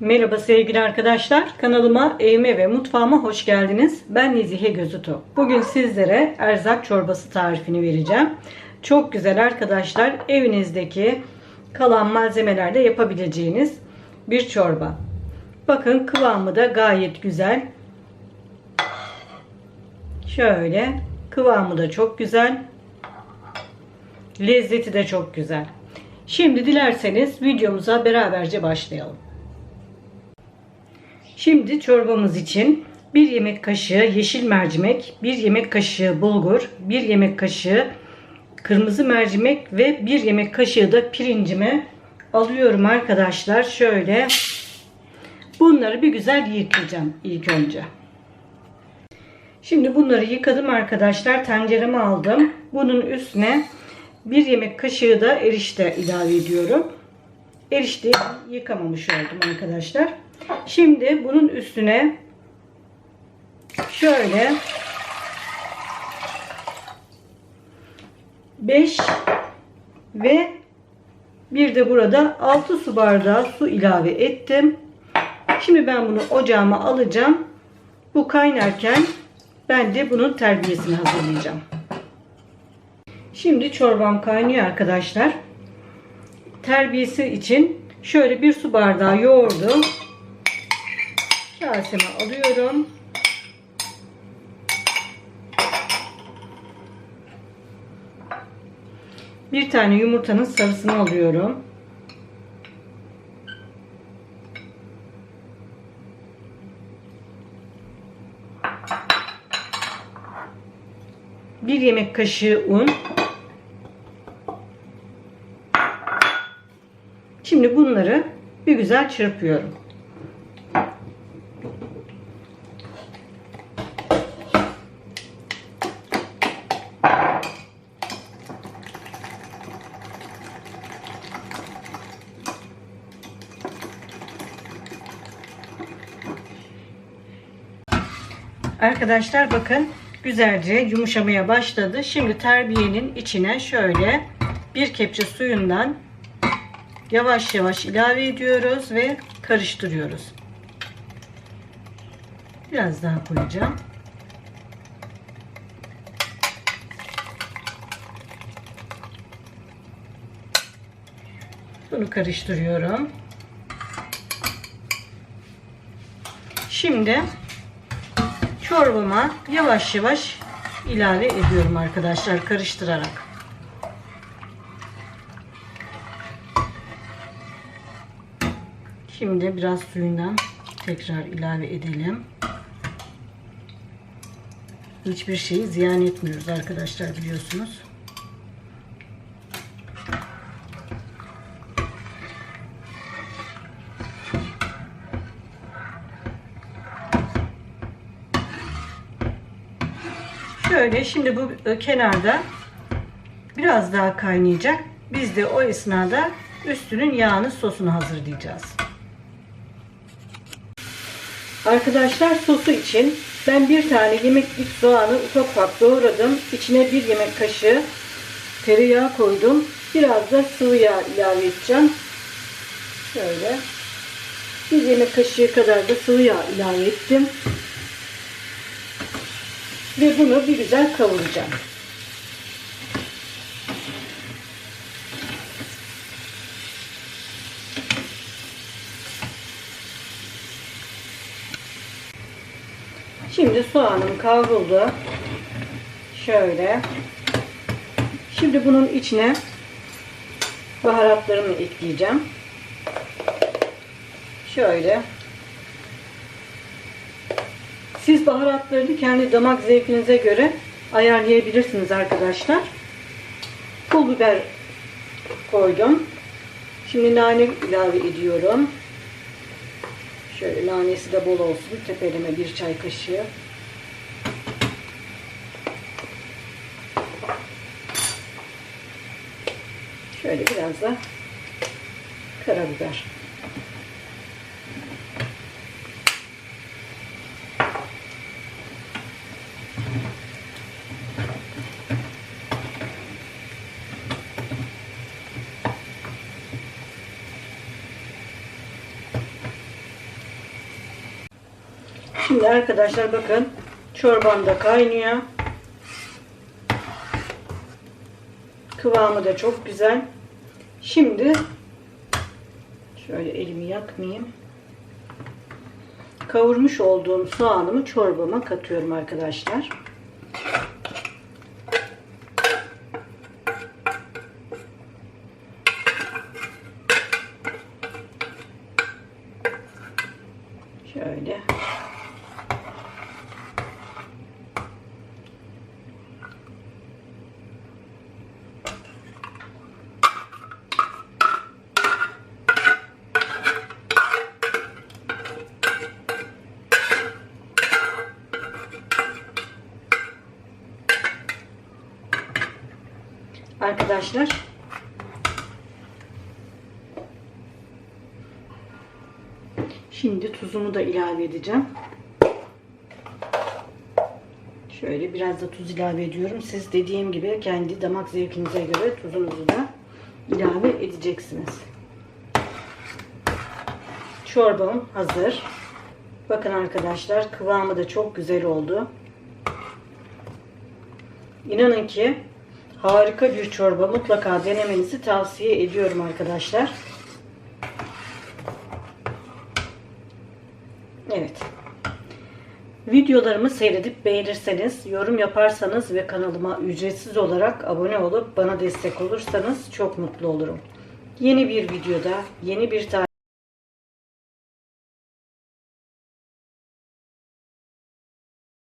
Merhaba sevgili arkadaşlar. Kanalıma, evime ve mutfağıma hoş geldiniz. Ben Nezihe Gözütu. Bugün sizlere erzak çorbası tarifini vereceğim. Çok güzel arkadaşlar. Evinizdeki kalan malzemelerle yapabileceğiniz bir çorba. Bakın kıvamı da gayet güzel. Şöyle kıvamı da çok güzel. Lezzeti de çok güzel. Şimdi dilerseniz videomuza beraberce başlayalım. Şimdi çorbamız için 1 yemek kaşığı yeşil mercimek, 1 yemek kaşığı bulgur, 1 yemek kaşığı kırmızı mercimek ve 1 yemek kaşığı da pirincimi alıyorum arkadaşlar. Şöyle bunları bir güzel yıkayacağım ilk önce. Şimdi bunları yıkadım arkadaşlar. Tencereme aldım. Bunun üstüne 1 yemek kaşığı da erişte ilave ediyorum. Erişteyi yıkamamış oldum arkadaşlar. Şimdi bunun üstüne şöyle 5 ve bir de burada 6 su bardağı su ilave ettim. Şimdi ben bunu ocağıma alacağım. Bu kaynarken ben de bunun terbiyesini hazırlayacağım. Şimdi çorbam kaynıyor arkadaşlar. Terbiyesi için şöyle bir su bardağı yoğurdu kaseme alıyorum. Bir tane yumurtanın sarısını alıyorum. Bir yemek kaşığı un. Şimdi bunları bir güzel çırpıyorum. Arkadaşlar bakın güzelce yumuşamaya başladı. Şimdi terbiyenin içine şöyle bir kepçe suyundan yavaş yavaş ilave ediyoruz ve karıştırıyoruz. Biraz daha koyacağım. Bunu karıştırıyorum. Şimdi çorbama yavaş yavaş ilave ediyorum arkadaşlar karıştırarak. Şimdi biraz suyundan tekrar ilave edelim. Hiçbir şeyi ziyan etmiyoruz arkadaşlar biliyorsunuz. Şöyle şimdi bu e, kenarda biraz daha kaynayacak. Biz de o esnada üstünün yağını sosunu hazırlayacağız. Arkadaşlar sosu için ben bir tane yemeklik soğanı ufak ufak doğradım. İçine bir yemek kaşığı tereyağı koydum. Biraz da sıvı yağ ilave edeceğim. Şöyle. Bir yemek kaşığı kadar da sıvı yağ ilave ettim. Ve bunu bir güzel kavuracağım. Şimdi soğanım kavruldu. Şöyle. Şimdi bunun içine baharatlarımı ekleyeceğim. Şöyle. Siz baharatlarını kendi damak zevkinize göre ayarlayabilirsiniz arkadaşlar. Pul biber koydum. Şimdi nane ilave ediyorum. Şöyle nanesi de bol olsun. Tepeleme bir çay kaşığı. Şöyle biraz da karabiber. Şimdi arkadaşlar bakın çorbam da kaynıyor. Kıvamı da çok güzel. Şimdi şöyle elimi yakmayayım. Kavurmuş olduğum soğanımı çorbama katıyorum arkadaşlar. Şöyle. Arkadaşlar Şimdi tuzumu da ilave edeceğim. Şöyle biraz da tuz ilave ediyorum. Siz dediğim gibi kendi damak zevkinize göre tuzunuzu da ilave edeceksiniz. Çorbam hazır. Bakın arkadaşlar kıvamı da çok güzel oldu. İnanın ki harika bir çorba. Mutlaka denemenizi tavsiye ediyorum arkadaşlar. Evet. Videolarımı seyredip beğenirseniz, yorum yaparsanız ve kanalıma ücretsiz olarak abone olup bana destek olursanız çok mutlu olurum. Yeni bir videoda, yeni bir tarih